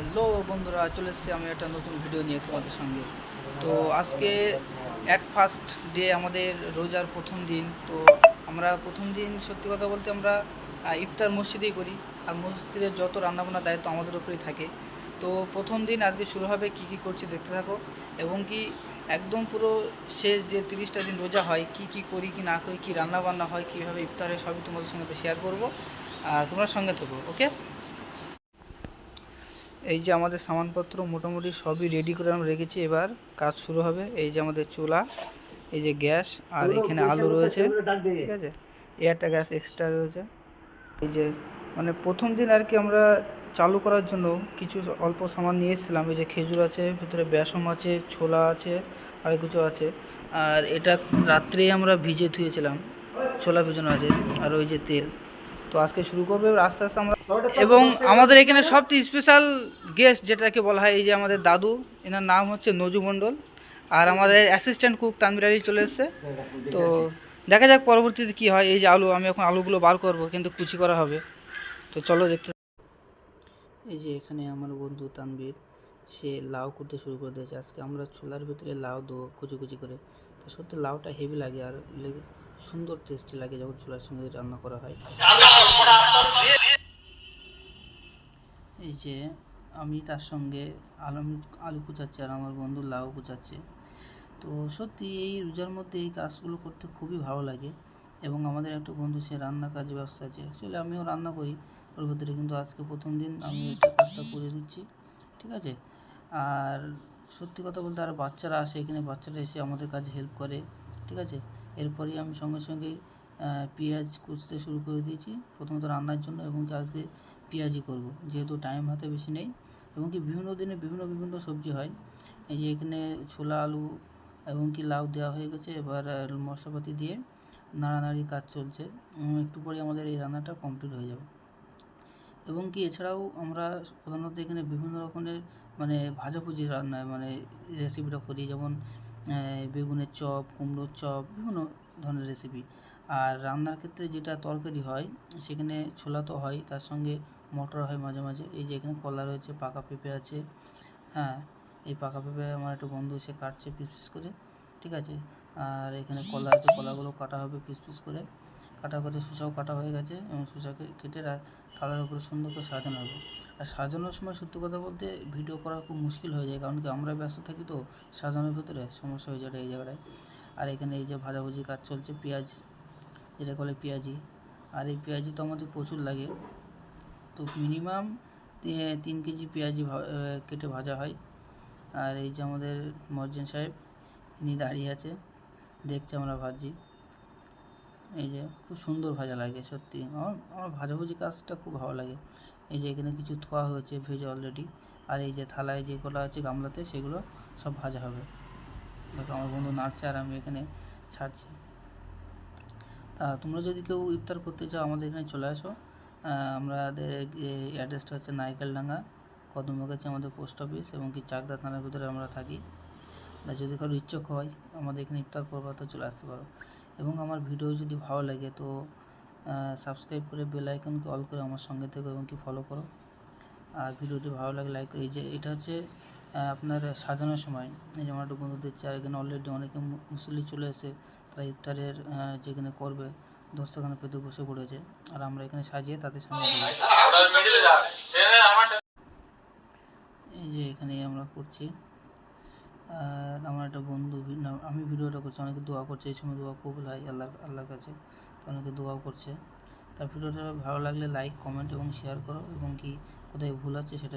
Hello বন্ধুরা, চলে এসেছি আমি একটা নতুন ভিডিও নিয়ে তোমাদের সঙ্গে। তো আজকে অ্যাট ফার্স্ট ডে আমাদের রোজার প্রথম দিন, তো আমরা প্রথম দিন সত্যি কথা বলতে আমরা ইফতার মসজিদেই করি। আর মসজিদের যত রান্নাবান্নার দায়িত্ব আমাদের উপরেই থাকে। তো প্রথম দিন আজকে শুরু হবে কি কি করছি দেখতে থাকো। এবং কি একদম পুরো শেষ যে তিরিশটা দিন রোজা হয়, কি কি করি, কি না করি, কী রান্নাবান্না হয়, কীভাবে ইফতারে সবই তোমাদের সঙ্গে শেয়ার করব। আর তোমরা সঙ্গে থাকো ওকে এই যে আমাদের সামানপত্র মোটামুটি সবই রেডি করে আমরা রেখেছি। এবার কাজ শুরু হবে। এই যে আমাদের চুলা এই যে গ্যাস আর এখানে আলু রয়েছে। ঠিক আছে? এয়ারটা গ্যাস এক্সট্রা রয়েছে। এই যে মানে প্রথম দিন আর কি আমরা চালু করার জন্য কিছু অল্প সামান নিয়ে এসেছিলাম। এই যে খেজুর আছে ভিতরে বেসম আছে ছোলা আছে আর কিছু আছে। আর এটা রাত্রেই আমরা ভিজে ধুয়েছিলাম। ছোলা ভিজানো আছে আর ওই যে তেল। তো আজকে শুরু করবে এবার আস্তে আস্তে আমরা এবং আমাদের এখানে সবচেয়ে স্পেশাল গেস্ট যেটাকে বলা হয় এই যে আমাদের দাদু এনার নাম হচ্ছে নজু মণ্ডল আর আমাদের অ্যাসিস্ট্যান্ট কুক তানবির আলী চলে এসছে। তো দেখা যাক পরবর্তীতে কি হয় এই যে আলু আমি এখন আলুগুলো বার করব কিন্তু কুচি করা হবে। তো চলো দেখতে এই যে এখানে আমার বন্ধু তানবির সে লাউ করতে শুরু করে দিয়েছে। আজকে আমরা ছোলার ভিতরে লাউ দেবো কুচি কুচি করে। তো সত্যি লাউটা হেভি লাগে আর লেগে সুন্দর টেস্টি লাগে যখন ছোলার সঙ্গে রান্না করা হয়। এই যে আমি তার সঙ্গে আলম, আলু কুচাচ্ছি আর আমার বন্ধু লাউ কুচাচ্ছে। তো সত্যি এই রোজার মধ্যে এই কাজগুলো করতে খুবই ভালো লাগে এবং আমাদের একটা বন্ধু, সে রান্নার কাজে ব্যস্ত আছে। অ্যাকচুয়ালি আমিও রান্না করি, ওর ভিতরে কিন্তু আজকে প্রথম দিন আমি এটা কাজটা করে দিচ্ছি ঠিক আছে? আর সত্যি কথা বলতে আর বাচ্চারা আসে এখানে, বাচ্চারা এসে আমাদের কাজে হেল্প করে, ঠিক আছে? এরপরেই আমি সঙ্গে সঙ্গে পেঁয়াজ কুচতে শুরু করে দিয়েছি। প্রথমত রান্নার জন্য এবং কি আজকে পেঁয়াজি করব, যেহেতু টাইম হাতে বেশি নেই। এবং কি বিভিন্ন দিনে বিভিন্ন বিভিন্ন সবজি হয়। এই যে এখানে ছোলা, আলু এবং কি লাউ দেওয়া হয়ে গেছে। এবার মশলাপাতি দিয়ে নাড়ানাড়ি কাজ চলছে। একটু পরে আমাদের এই রান্নাটা কমপ্লিট হয়ে যাবে। এবং কি এছাড়াও আমরা প্রধানত এখানে বিভিন্ন রকমের মানে ভাজাভুজি রান্না মানে রেসিপিটা করি, যেমন বেগুনের চপ, কুমড়োর চপ, বিভিন্ন ধরনের রেসিপি আর রান্নার ক্ষেত্রে যেটা তরকারি হয়, সেখানে ছোলা তো হয়, তার সঙ্গে মটর হয় মাঝে মাঝে। এই যে এখানে কলা রয়েছে, পাকা পেঁপে আছে হ্যাঁ এই পাকা পেঁপে আমার একটা বন্ধু এসে কাটছে পিস পিস করে, ঠিক আছে? আর এখানে কলা আছে, কলাগুলো কাটা হবে পিস পিস করে। কাটা করে শসাও কাটা হয়ে গেছে এবং শসাকে কেটে থালার উপরে সুন্দর করে সাজানো হবে। আর সাজানোর সময় সত্যি কথা বলতে ভিডিও করা খুব মুশকিল হয়ে যায়, কারণ কি আমরা ব্যস্ত থাকি তো সাজানোর ভিতরে সমস্যা হয়ে যায় এই জায়গাটায়। আর এখানে এই যে ভাজাভুজি কাজ চলছে, পেঁয়াজ যেটা বলে পেঁয়াজি। আর এই পেঁয়াজি তো আমাদের প্রচুর লাগে। তো মিনিমাম তিন কেজি পেঁয়াজি কেটে ভাজা হয়। আর এই যে আমাদের মর্জেন সাহেব, ইনি দাঁড়িয়ে আছে। দেখছে আমরা ভাজি এই যে খুব সুন্দর ভাজা লাগে, সত্যি। আমার আমার ভাজাভুজি কাজটা খুব ভালো লাগে। এই যে এখানে কিছু থোয়া হয়েছে, ভেজে অলরেডি আর এই যে থালায় যে যেগুলো আছে গামলাতে, সেগুলো সব ভাজা হবে। দেখো, আমার বন্ধু নাড়ছে আর আমি এখানে ছাড়ছি। তা তোমরা যদি কেউ ইফতার করতে চাও, আমাদের এখানে চলে আসো। আমাদের অ্যাড্রেসটা হচ্ছে নাইকেলডাঙ্গা, কদমবাগাছি আমাদের পোস্ট অফিস এবং কি চাকদা থানার ভিতরে আমরা থাকি। তা যদি কারও ইচ্ছুক হয় আমাদের এখানে ইফতার করবার তো চলে আসতে পারো এবং আমার ভিডিও যদি ভালো লাগে তো সাবস্ক্রাইব করে বেল আইকনকে অল করে আমার সঙ্গে থেকো এবং কি ফলো করো আর ভিডিওটি ভালো লাগে লাইক এই যে এটা হচ্ছে আপনার সাজানোর সময় এই যে আমার একটা বন্ধুদের আর এখানে অলরেডি অনেকে মু- মুসল্লি চলে এসে তারা ইফতারের যেখানে করবে দস্তখানা পেতে বসে পড়েছে আর আমরা এখানে সাজিয়ে তাদের সামনে। এই যে এখানে আমরা করছি আর আমার একটা বন্ধু আমি ভিডিওটা করছি, অনেকে দোয়া করছে, এই সময় দোয়া কবুল হয় আল্লাহ, আল্লাহর কাছে, তো অনেকে দোয়া করছে। তার ভিডিওটা ভালো লাগলে লাইক কমেন্ট এবং শেয়ার করো, এবং কি কোথায় ভুল আছে সেটা